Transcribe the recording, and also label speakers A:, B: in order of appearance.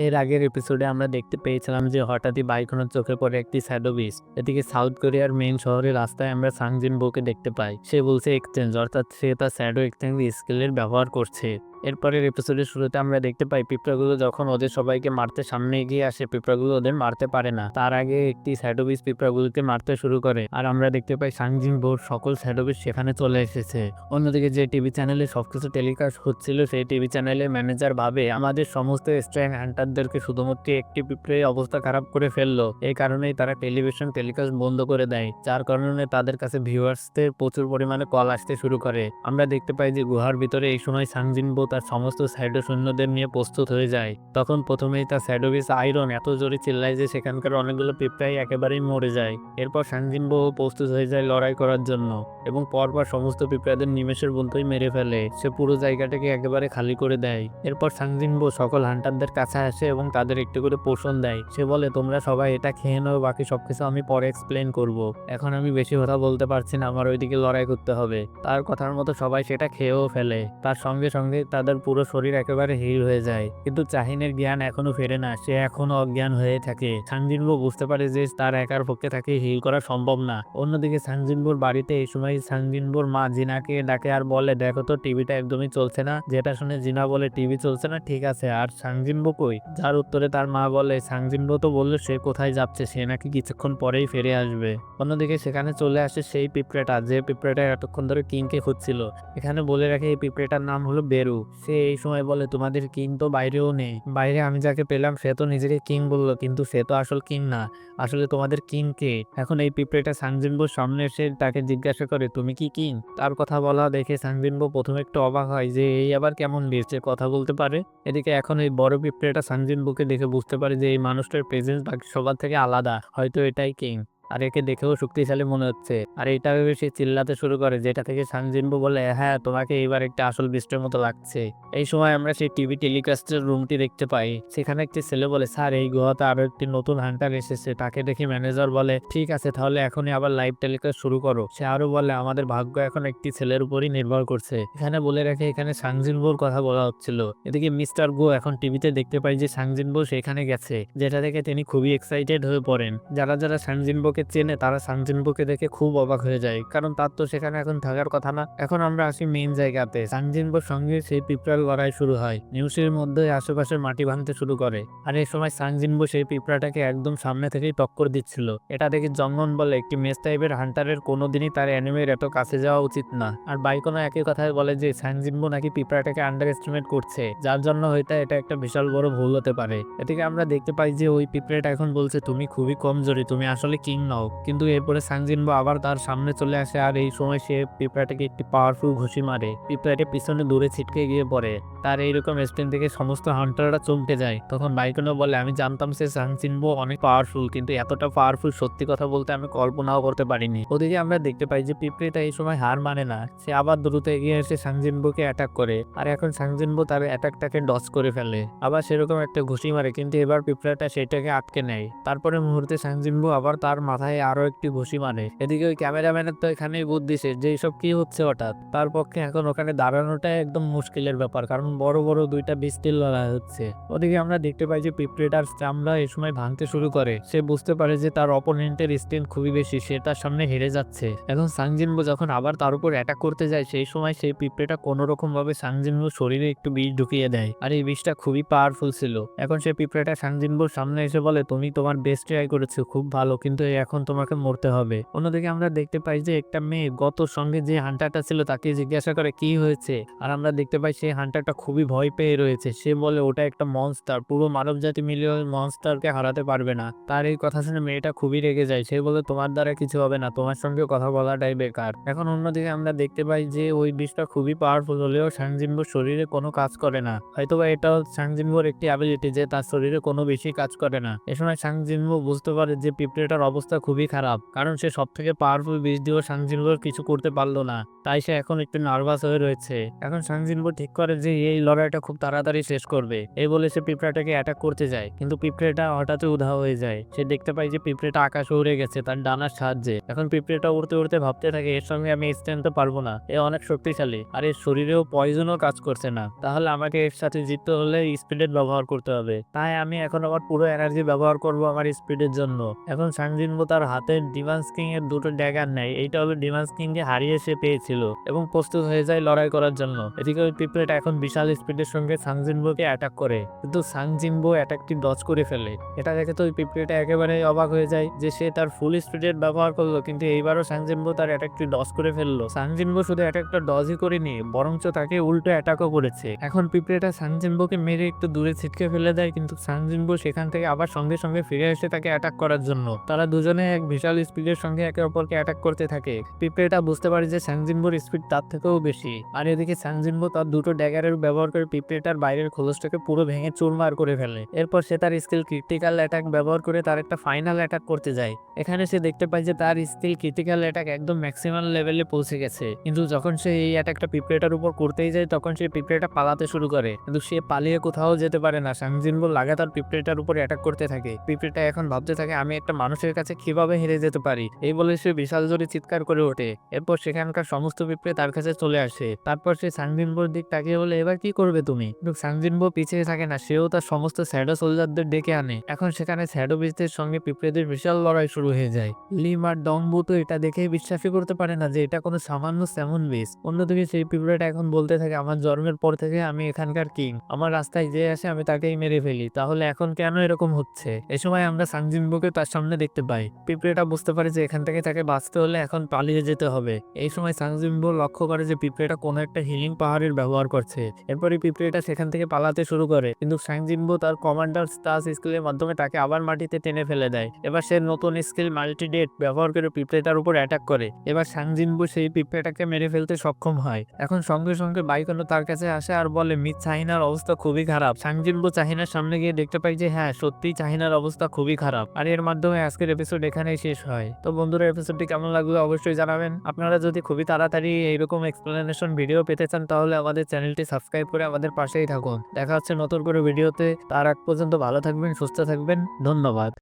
A: এর আগের এপিসোডে আমরা দেখতে পেয়েছিলাম যে হঠাৎই বাইকনের চোখে পড়ে একটি স্যাডো বিচ এদিকে সাউথ কোরিয়ার মেইন শহরের রাস্তায় আমরা সাংজিন বুকে দেখতে পাই। সে বলছে এক্সচেঞ্জ অর্থাৎ সে তার স্যাডো এক্সচেঞ্জ স্কিলের ব্যবহার করছে। এরপরের এপিসোডের শুরুতে আমরা দেখতে পাই, পিঁপড়াগুলো যখন ওদের সবাইকে মারতে সামনে এগিয়ে আসে, পিঁপড়াগুলো ওদের মারতে পারে না। তার আগে একটি স্যাডোবিস পিঁপড়াগুলোকে মারতে শুরু করে। আর আমরা দেখতে পাই সাংজিন বোর সকল স্যাডোবিস সেখানে চলে এসেছে। অন্যদিকে যে টিভি চ্যানেলে সবকিছু টেলিকাস্ট হচ্ছিল, সেই টিভি চ্যানেলের ম্যানেজার ভাবে আমাদের সমস্ত স্ট্র্যাং হ্যান্টারদেরকে শুধুমাত্র একটি পিঁপড়ে অবস্থা খারাপ করে ফেলল। এই কারণেই তারা টেলিভিশন টেলিকাস্ট বন্ধ করে দেয়, যার কারণে তাদের কাছে ভিউয়ার্সদের প্রচুর পরিমাণে কল আসতে শুরু করে। আমরা দেখতে পাই যে গুহার ভিতরে এই সময় সাংজিন বো তার সমস্ত স্যাডো সৈন্যদের নিয়ে প্রস্তুত হয়ে যায়। তখন প্রথমেই তার স্যাডোবিস আয়রন এত জোরে চিল্লায় যে সেখানকার অনেকগুলো পিঁপড়াই একেবারেই মরে যায়। এরপর সাংজিন বো প্রস্তুত হয়ে যায় লড়াই করার জন্য এবং পরপর সমস্ত পিঁপড়াদের নিমেষের বন্ধুই মেরে ফেলে। সে পুরো জায়গাটাকে একেবারে খালি করে দেয়। এরপর সাংজিনবো সকল হান্টারদের কাছে আসে এবং তাদের একটু করে পোষণ দেয়। সে বলে, তোমরা সবাই এটা খেয়ে নাও, বাকি সবকিছু আমি পরে এক্সপ্লেন করব। এখন আমি বেশি কথা বলতে পারছি না, আমার ওইদিকে লড়াই করতে হবে। তার কথার মতো সবাই সেটা খেয়েও ফেলে। তার সঙ্গে সঙ্গে তাদের পুরো শরীর একেবারে হিল হয়ে যায়। কিন্তু চাহিনের জ্ঞান এখনও ফেরে না, সে এখনও অজ্ঞান হয়ে থাকে। সাংজিনবো বুঝতে পারে যে তার একার পক্ষে তাকে হিল করা সম্ভব না। অন্যদিকে সাংজিনবোর বাড়িতে এই সময় সাংজিনবোর মা জিনাকে ডাকে আর বলে, দেখো তো, টিভিটা একদমই চলছে না। যেটা শুনে জিনা বলে, টিভি চলছে না, ঠিক আছে। আর সাংজিনবো কই? যার উত্তরে তার মা বলে সাংজিনবো তো বলল সে কোথায় যাচ্ছে, সে নাকি কিছুক্ষণ পরেই ফিরে আসবে। অন্যদিকে সেখানে চলে আসে সেই পিঁপড়েটা, যে পিঁপড়েটা এতক্ষণ ধরে কিংকে খুঁজছিল। এখানে বলে রাখে, এই পিঁপড়েটার নাম হলো বেরু। সে এই সময় বলে, তোমাদের কিং তো বাইরেও নেই। বাইরে আমি যাকে পেলাম, সে তো নিজেকে কিং বলল, কিন্তু সে তো আসল কিং না। আসলে তোমাদের কিং কে? এখন এই পিঁপড়েটা সাংজিনবোর সামনে এসে তাকে জিজ্ঞাসা করে, তুমি কি কিং? তার কথা বলা দেখে সাংজিনবো প্রথমে একটু অবাক হয় যে, এই আবার কেমন বেঁচে কথা বলতে পারে? এদিকে এখন এই বড় পিঁপড়েটা সাংজিনবোকে দেখে বুঝতে পারে যে, এই মানুষটার প্রেজেন্স বাকি সবার থেকে আলাদা। হয়তো এটাই কিং। আর একে দেখেও শক্তিশালী মনে হচ্ছে। আর এটা ভেবে সে চিল্লাতে শুরু করে, যেটা থেকে সানজিনবু বলে হ্যাঁ তোমাকে এবার একটা আসল বৃষ্টির মতো লাগছে। এই সময় আমরা সেই টিভি টেলিকাস্টের রুমটি দেখতে পাই। সেখানে একটি ছেলে বলে, স্যার, এই গুহাতে আরও একটি নতুন হান্টার এসেছে। তাকে দেখে ম্যানেজার বলে, ঠিক আছে, তাহলে এখনই আবার লাইভ টেলিকাস্ট শুরু করো। সে আরও বলে, আমাদের ভাগ্য এখন একটি ছেলের উপরই নির্ভর করছে। এখানে বলে রাখে, এখানে সাংজিনবোর কথা বলা হচ্ছিল। এদিকে মিস্টার গো এখন টিভিতে দেখতে পাই যে সাংজিনবো সেখানে গেছে, যেটা থেকে তিনি খুবই এক্সাইটেড হয়ে পড়েন। যারা যারা সাংজিনবোকে চেনে, তারা সাংজিনবোকে দেখে খুব অবাক হয়ে যায়। কারণ তার তো সেখানে এখন থাকার কথা না। এখন আমরা আসি মেইন জায়গাতে। সাংজিনবোর সঙ্গে সেই পিঁপড়ার লড়াই শুরু হয়। নিউজের মধ্যে আশেপাশের মাটি ভাঙতে শুরু করে। আর এই সময় সাংজিনবো সেই পিঁপড়াটাকে একদম সামনে থেকেই টক্কর দিচ্ছিল। এটা দেখে জঙ্গন বলে, একটি মেস টাইপের হান্টারের কোনোদিনই তার অ্যানিমের এত কাছে যাওয়া উচিত না। আর বাইকোনো একই কথায় বলে যে সাংজিনবো নাকি পিঁপড়াটাকে আন্ডার এস্টিমেট করছে। যার জন্য হয়তো এটা একটা বিশাল বড় ভুল হতে পারে। এদিকে আমরা দেখতে পাই যে, ওই পিঁপড়াটা এখন বলছে, তুমি খুবই কমজোরি। তুমি আসলে কিং নও। কিন্তু এরপরে সাংজিনবো আবার তার সামনে চলে আসে আর এই সময় সে পিঁপড়াটাকে একটি পাওয়ারফুল ঘুষি মারে। পিঁপড়াটি পিছনে দূরে ছিটকে গিয়ে পড়ে। তার এইরকম স্টেন থেকে সমস্ত হান্টাররা চমকে যায়। তখন বাইকনো বলে, আমি জানতাম সে সাংচিনবো অনেক পাওয়ারফুল কিন্তু এতটা পাওয়ারফুল সত্যি কথা বলতে আমি কল্পনাও করতে পারিনি। ওদিকে আমরা দেখতে পাই যে পিঁপড়েটা এই সময় হার মানে না। সে আবার দ্রুত এগিয়ে এসে সাংজিনবোকে অ্যাটাক করে। আর এখন সাংজিনবো তার অ্যাটাকটাকে ডস করে ফেলে। আবার সেরকম একটা ঘুষি মারে, কিন্তু এবার পিঁপড়াটা সেটাকে আটকে নেয়। তারপরে মুহূর্তে সাংজিনবো আবার তার মাথায় আরও একটি ঘুষি মানে এদিকে ওই ক্যামেরাম্যানের তো এখানেই বুদ্ধি যে এইসব কি হচ্ছে হঠাৎ? তার পক্ষে এখন ওখানে দাঁড়ানোটা একদম মুশকিলের ব্যাপার, কারণ বড় বড় দুইটা বৃষ্টির লড়াই হচ্ছে। ওদিকে আমরা দেখতে পাই যে পিঁপড়েটার চামড়া এই সময় ভাঙতে শুরু করে, সে বুঝতে পারে যে তার অপোনেন্টের স্ট্রেন্থ খুবই বেশি, সে তার সামনে হেরে যাচ্ছে। এখন সাংজিনবো যখন আবার তার উপর অ্যাটাক করতে যায়, সেই সময় সেই পিঁপড়েটা কোনো রকম ভাবে সাংজিনবো শরীরে একটু বিষ ঢুকিয়ে দেয়, আর এই বিষটা খুবই পাওয়ারফুল ছিল। এখন সে পিঁপড়েটা সাংজিনবোর সামনে এসে বলে, তুমি তোমার বেস্ট ট্রাই করেছ, খুব ভালো, কিন্তু এখন তোমাকে মরতে হবে। অন্যদিকে আমরা দেখতে পাই যে একটা মেয়ে গত সঙ্গে যে হান্টারটা ছিল তাকে জিজ্ঞাসা করে, কি হয়েছে? আর আমরা দেখতে পাই সেই হান্টারটা খুবই ভয় পেয়ে রয়েছে। সে বলে, ওটা একটা মনস্টার পুরো মানব জাতি ওই মনস্টারকে হারাতে পারবে না। তার এই কথা শুনে মেয়েটা খুবই রেগে যায়। সে বলে, তোমার দ্বারা কিছু হবে না, তোমার সঙ্গে কথা বলাটাই বেকার। এখন অন্যদিকে আমরা দেখতে পাই যে ওই বিষটা খুবই পাওয়ারফুল হলেও সাংজিনবোর শরীরে কোনো কাজ করে না। হয়তোবা এটাও সাংজিনবোর একটি অ্যাবিলিটি যে তার শরীরে কোনো বেশি কাজ করে না। এ সময় সাংজিনবো বুঝতে পারে যে পিঁপড়েটার অবস্থা অবস্থা খুবই খারাপ। কারণ সে সব থেকে পাওয়ারফুল বিষ দিয়েও সাংজিনবোর কিছু করতে পারল না। তাই সে এখন একটু নার্ভাস হয়ে রয়েছে। এখন সাংজিনবো ঠিক করে যে এই লড়াইটা খুব তাড়াতাড়ি শেষ করবে। এই বলে সে পিঁপড়াটাকে অ্যাটাক করতে যায়। কিন্তু পিঁপড়েটা হঠাৎ উধা হয়ে যায়। সে দেখতে পায় যে পিঁপড়েটা আকাশে উড়ে গেছে তার ডানার সাহায্যে। এখন পিঁপড়েটা উড়তে উড়তে ভাবতে থাকে, এর সঙ্গে আমি স্ট্যান্ড তো পারব না। এ অনেক শক্তিশালী। আর এর শরীরেও পয়জনও কাজ করছে না। তাহলে আমাকে এর সাথে জিততে হলে স্পিডের ব্যবহার করতে হবে। তাই আমি এখন আমার পুরো এনার্জি ব্যবহার করব আমার স্পিডের জন্য। এখন সাংজিনবো তার হাতের ডিভান্স কিং এর দুটো ড্যাগার নেয়। এইটা হলো ডিভান্স কিং কে হারিয়ে সে পেয়েছিল এবং প্রস্তুত হয়ে যায় লড়াই করার জন্য। এদিকে ওই পিঁপড়েটা এখন বিশাল স্পিডের সঙ্গে সাংজিনবোকে অ্যাটাক করে। কিন্তু সাংজিনবো অ্যাটাকটি ডজ করে ফেলে। এটা দেখে তো ওই পিঁপড়েটা একেবারে অবাক হয়ে যায় যে সে তার ফুল স্পিডের ব্যবহার করল। কিন্তু এইবারও সাংজিনবো তার অ্যাটাকটি ডজ করে ফেলল। সাংজিনবো শুধু অ্যাটাকটা ডজই করেনি, বরঞ্চ তাকে উল্টো অ্যাটাকও করেছে। এখন পিঁপড়েটা সাংজিনবোকে মেরে একটু দূরে ছিটকে ফেলে দেয়। কিন্তু সাংজিনবো সেখান থেকে আবার সঙ্গে সঙ্গে ফিরে এসে তাকে অ্যাটাক করার জন্য। তারা দুজনে এক বিশাল স্পিডের সঙ্গে একে অপরকে অ্যাটাক করতে থাকে। পিঁপড়েটা বুঝতে পারে যে সাংজিনবোর স্পিড তার থেকেও বেশি। আর এদিকে সাংজিনবো তার দুটো ড্যাগারের ব্যবহার করে পিঁপড়েটার বাইরের খোলসটাকে পুরো ভেঙে চুরমার করে ফেলে। এরপর সে তার স্কিল ক্রিটিক্যাল অ্যাটাক ব্যবহার করে তার একটা ফাইনাল অ্যাটাক করতে যায়। এখানে সে দেখতে পায় যে তার স্কিল ক্রিটিক্যাল অ্যাটাক একদম ম্যাক্সিমাম লেভেলে পৌঁছে গেছে। কিন্তু যখন সে এই অ্যাটাকটা পিঁপড়েটার উপর করতেই যায়, তখন সে পিঁপড়েটা পালাতে শুরু করে। কিন্তু সে পালিয়ে কোথাও যেতে পারে না। সাংজিনবো লাগাতার পিঁপড়েটার উপর অ্যাটাক করতে থাকে। পিঁপড়েটা এখন ভাবতে থাকে, আমি একটা মানুষের কাছে কীভাবে হেরে যেতে পারি? এই বলে সে বিশাল জোরে চিৎকার করে ওঠে। এরপর সেখানকার সমস্ত পিঁপড়ে তার কাছে চলে আসে। তারপর সে সাংজিনবোর দিক তাকিয়ে বলে, এবার কি করবে তুমি? কিন্তু সাংজিনবো পিছিয়ে থাকে না, সেও তার সমস্ত স্যাডো সোলজারদের ডেকে আনে। এখন সেখানে স্যাডো বিচদের সঙ্গে পিঁপড়েদের বিশাল লড়াই শুরু হয়ে যায়। লিম আর ডংবু তো এটা দেখে বিশ্বাসই করতে পারে না যে এটা কোনো সামান্য স্যামন বিচ অন্যদিকে সেই পিঁপড়েটা এখন বলতে থাকে, আমার জন্মের পর থেকে আমি এখানকার কিং। আমার রাস্তায় যে আসে আমি তাকেই মেরে ফেলি। তাহলে এখন কেন এরকম হচ্ছে? এ সময় আমরা সাংজিনবোকে তার সামনে দেখতে পাই। পিঁপড়েটা বুঝতে পারে যে এখান থেকে তাকে বাঁচতে হলে এখন পালিয়ে যেতে হবে। এই সময় সাংজিনবো লক্ষ্য করে যে পিঁপড়েটা কোনো একটা হিলিং পাহাড়ের ব্যবহার করছে। এরপরে পিঁপড়েটা সেখান থেকে পালাতে শুরু করে। কিন্তু সাংজিনবো তার কমান্ডার স্টাস স্কিলের মাধ্যমে তাকে আবার মাটিতে টেনে ফেলে দেয়। এবার সে নতুন স্কিল মাল্টিডেট ব্যবহার করে পিঁপড়েটার উপর অ্যাটাক করে। এবার সাংজিনবো সেই পিঁপড়েটাকে মেরে ফেলতে সক্ষম হয়। এখন সঙ্গে সঙ্গে বাইকনো তার কাছে আসে আর বলে, মিস চাহিনার অবস্থা খুবই খারাপ। সাংজিনবো চাহিনার সামনে গিয়ে দেখতে পাই যে হ্যাঁ সত্যিই চাহিনার অবস্থা খুবই খারাপ। আর এর মাধ্যমে আজকের এপিসোড এখানেই শেষ হয়। তো বন্ধুরা এপিসোডটি কেমন লাগল অবশ্যই জানাবেন। আপনারা যদি খুবই তাড়াতাড়ি এইরকম এক্সপ্লেনেশন ভিডিও পেতে চান, তাহলে আমাদের চ্যানেলটি সাবস্ক্রাইব করে আমাদের পাশেই থাকুন। দেখা হচ্ছে নতুন করে ভিডিওতে তার আগ পর্যন্ত ভালো থাকবেন, সুস্থ থাকবেন। ধন্যবাদ।